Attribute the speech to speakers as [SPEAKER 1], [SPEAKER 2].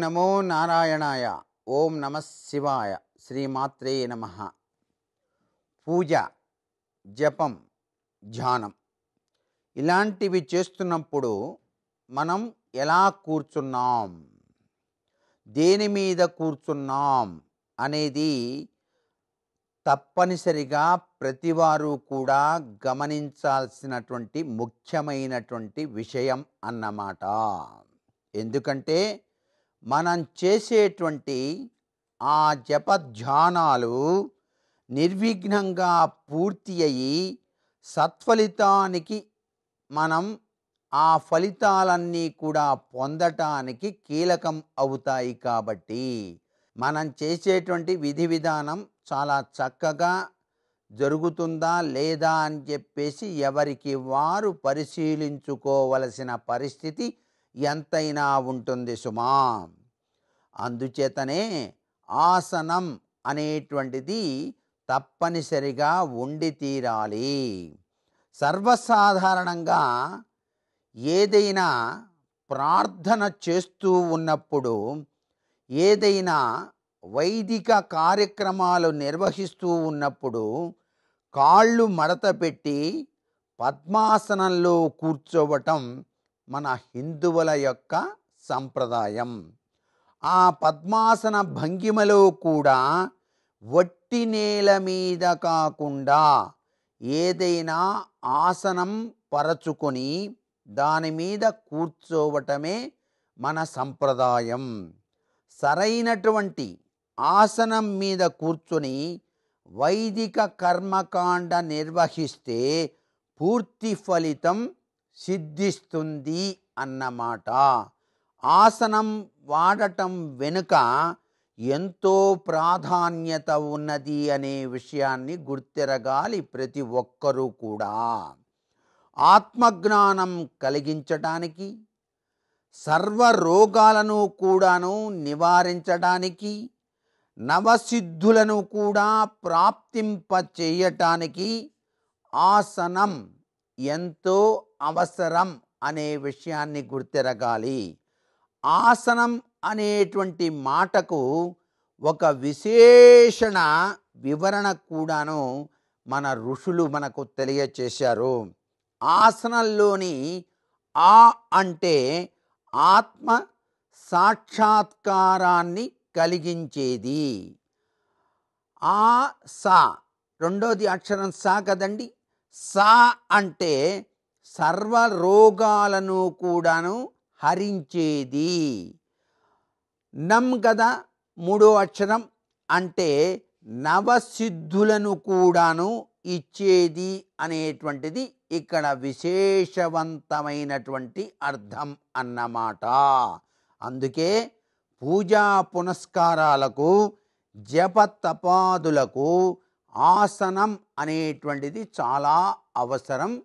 [SPEAKER 1] నమో నారాయణాయ. ఓం నమ శివాయ. శ్రీమాత్రే నమ. పూజ జపం ధ్యానం. ఇలాంటివి చేస్తున్నప్పుడు మనం ఎలా కూర్చున్నాం? దేని మీద కూర్చున్నాం అనేది తప్పనిసరిగా ప్రతివారు కూడా గమనించాల్సినటువంటి ముఖ్యమైనటువంటి విషయం అన్నమాట. ఎందుకంటే మనం చేసేటువంటి ఆ జప ధ్యానాలు నిర్విఘ్నంగా పూర్తి అయ్యి సత్ఫలితానికి మనం ఆ ఫలితాలన్నీ కూడా పొందటానికి కీలకం అవుతాయి కాబట్టి మనం చేసేటువంటి విధి విధానం చాలా చక్కగా జరుగుతుందా లేదా అని చెప్పేసి ఎవరికి వారు పరిశీలించుకోవలసిన పరిస్థితి ఎంతైనా ఉంటుంది సుమా. అందుచేతనే ఆసనం అనేటువంటిది తప్పనిసరిగా ఉండి తీరాలి. సర్వసాధారణంగా ఏదైనా ప్రార్థన చేస్తూ ఉన్నప్పుడు ఏదైనా వైదిక కార్యక్రమాలు నిర్వహిస్తూ ఉన్నప్పుడు కాళ్ళు మడత పెట్టి పద్మాసనంలో కూర్చోవటం మన హిందువుల యొక్క సంప్రదాయం. ఆ పద్మాసన భంగిమలో కూడా వట్టి నేల మీద కాకుండా ఏదైనా ఆసనం పరచుకొని దాని మీద కూర్చోవటమే మన సంప్రదాయం. సరైనటువంటి ఆసనం మీద కూర్చొని వైదిక కర్మకాండ నిర్వహిస్తే పూర్తి ఫలితం సిద్ధిస్తుంది అన్నమాట ఆసనం వాడటం వెనుక ఎంతో ప్రాధాన్యత ఉన్నది అనే విషయాన్ని గుర్తెరగాలి ప్రతి ఒక్కరూ కూడా. ఆత్మజ్ఞానం కలిగించటానికి సర్వ రోగాలను కూడాను నివారించడానికి నవసిద్ధులను కూడా ప్రాప్తింప చేయటానికి ఆసనం ఎంతో అవసరం అనే విషయాన్ని గుర్తెరగాలి. ఆసనం అనేటువంటి మాటకు ఒక విశేషణ వివరణ కూడాను మన ఋషులు మనకు తెలియచేశారు. ఆసనంలోని ఆ అంటే ఆత్మ సాక్షాత్కారాన్ని కలిగించేది. ఆ సా రెండోది అక్షరం సా కదండి? సా అంటే సర్వ రోగాలను కూడాను హరించేది. నమ్ కదా మూడో అక్షరం అంటే నవసిద్ధులను కూడాను ఇచ్చేది అనేటువంటిది ఇక్కడ విశేషవంతమైనటువంటి అర్థం అన్నమాట. అందుకే పూజా పునస్కారాలకు జప తపాదులకు ఆసనం అనేటువంటిది చాలా అవసరం.